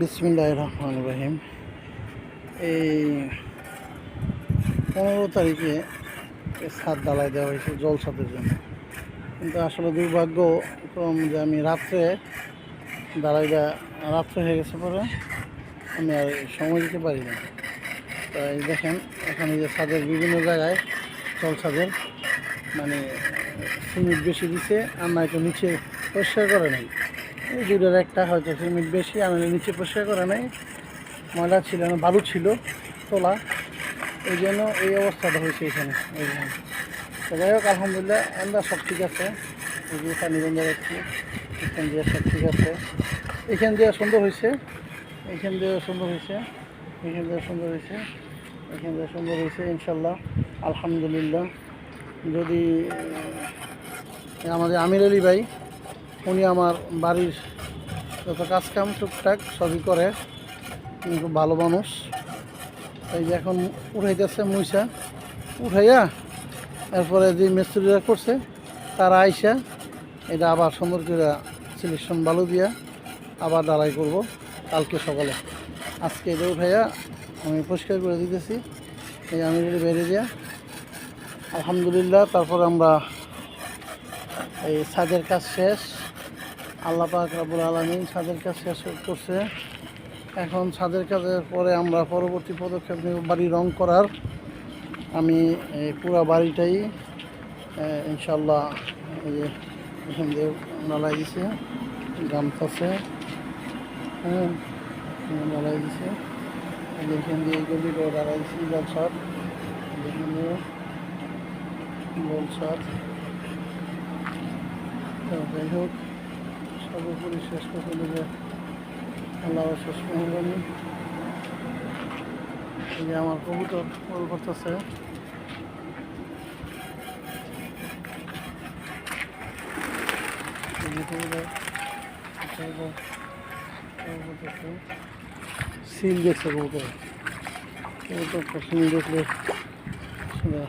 বিসমিল্লাহ রহমান রহিম। এই পনেরো তারিখে ছাদ ডালাই দেওয়া হয়েছে জল ছাদের জন্য। কিন্তু আসলে দুর্ভাগ্য ক্রম যে আমি রাত্রে দেওয়া রাত্রে হয়ে গেছে পরে আমি আর সময় দিতে পারি না। তাই দেখেন, এখানে যে ছাদের বিভিন্ন জায়গায় জল ছাদের মানে সিমেন্ট বেশি দিছে, আর নয়তো নিচে পরিষ্কার করে নাই। দুটোর একটা হয়তো সিমেন্ট বেশি আর নিচে পরিষ্কার করে নাই। ময়লা ছিল না, বালু ছিল, তোলা। এই জন্য এই অবস্থাটা হয়েছে এখানে। এইখানে তো যাই হোক, আলহামদুলিল্লাহ, আমরা সব ঠিক আছে। এখান দিয়ে সব ঠিক আছে। এখান দিয়ে সুন্দর হয়েছে। এখান দিয়ে সুন্দর হয়েছে। এখান দিয়ে সুন্দর হয়েছে। এখান দিয়ে সুন্দর হয়েছে ইনশাল্লাহ আলহামদুলিল্লাহ। যদি, আমাদের আমির আলী ভাই উনি আমার বাড়ির যত কাজকাম টুকটাক সবই করে। উনি খুব ভালো মানুষ। এই যে এখন উঠাইতেছে মুইসা উঠাইয়া এরপরে যে মিস্ত্রিরা করছে, তারা আইসা এটা আবার সুন্দর করে সিলেকশন ভালো দিয়া আবার ডালাই করব কালকে সকালে। আজকে এটা উঠাইয়া আমি পরিষ্কার করে দিতেছি। এই আমি রেডি বেড়ে দিয়া আলহামদুলিল্লাহ, তারপর আমরা এই সাজের কাজ শেষ। আল্লাহ পাক রাবুল আলমিন ছাদের কাজ শেষ করছে। এখন ছাদের কাজের পরে আমরা পরবর্তী পদক্ষেপ নেব বাড়ি রং করার। আমি পুরা বাড়িটাই ইনশাল্লাহ এই যে এখান দিয়ে নালাই দিছে, গামছাছে হ্যাঁ নালাই দিছে। এখান দিয়ে গলি করে ডালাই দিছি জল ছাদ। এখানে জল যাই হোক সর্বোপরি শেষ করতে দেবে আল্লাহ শেষ মেহরবানি। এই আমার কবুতর কল করতেছে। কবুতর, কবুতর, কবুতর, সিল দেখছে কবুতর। কবুতরটা সিল দেখলে সেটা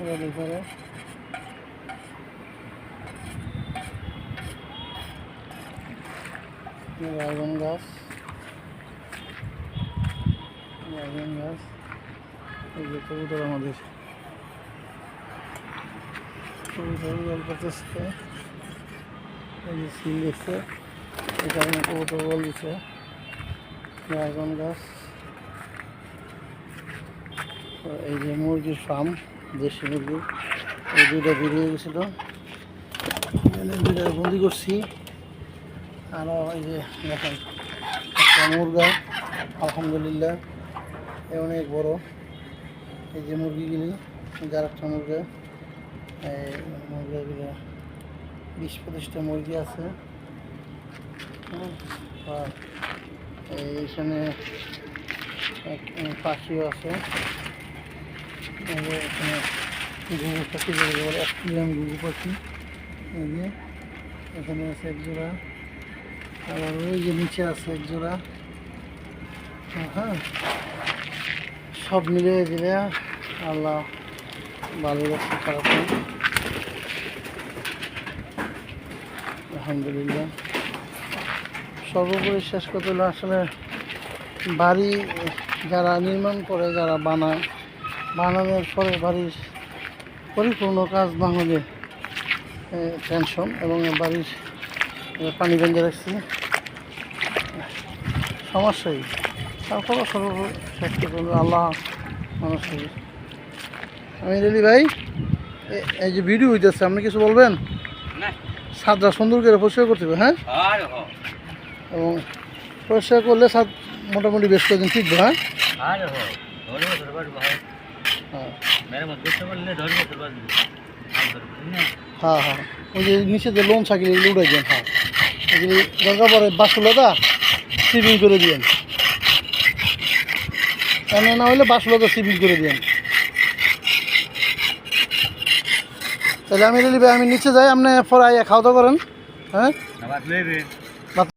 ওরা ড্রাগন গাছ ড্রাগন গাছ এই যে কবুতর আমাদের। কবুতর জল করতেছে। এই যে সিল দিচ্ছে এই কারণে কবুতর বল দিচ্ছে ড্রাগন গাছ এই যে মুরগির ফার্ম দেশি মুরগি। এই দুইটা বেরিয়ে গেছিল। দুইটা বন্দি করছি। আরও এই যে দেখেন মুরগা, আলহামদুলিল্লাহ, এ অনেক বড়। এই যে মুরগিগুলি, যার একটা মুরগা, এই মুরগাগুলো বিশ পঁচিশটা মুরগি আছে। এইখানে এক- পাখিও আছে। এখানে ঘুঘু পাখি বলে অস্ট্রেলিয়ান ঘুঘু পাখি। এই যে এখানে আছে এক আবার ওই যে নিচে আছে এক জোড়া। হ্যাঁ। সব মিলিয়ে দিলে আল্লাহ ভালো রাখছে খারাপ আলহামদুলিল্লাহ। সর্বোপরি শেষ কথা হলো আসলে বাড়ি যারা নির্মাণ করে, যারা বানায়, বানানোর পরে বাড়ির পরিপূর্ণ কাজ না হলে টেনশন এবং বাড়ির পানি বেঁধে রাখছি। সমস্যাই তারপরও করতে হলো আল্লাহ মানুষের। আমি রেলি ভাই এই যে ভিডিও হইতেছে আপনি কিছু বলবেন? ছাদটা সুন্দর করে পরিষ্কার করতে হবে হ্যাঁ? এবং পরিষ্কার করলে ছাদ মোটামুটি বেশ কয়েকদিন ঠিকবে হ্যাঁ? হ্যাঁ। হ্যাঁ হ্যাঁ। ওই যে নিচে যে লোন সাইকেল এগুলো উঠে দেন হ্যাঁ। এগুলি দরকার পরে বাসুলতা সিভিং করে দিয়েন। এমন না হলে বাসুলতা সিভিং করে দিয়েন। তাহলে আমি আমি নিচে যাই, আপনি পরে আইয়া খাওয়া দাওয়া করেন হ্যাঁ?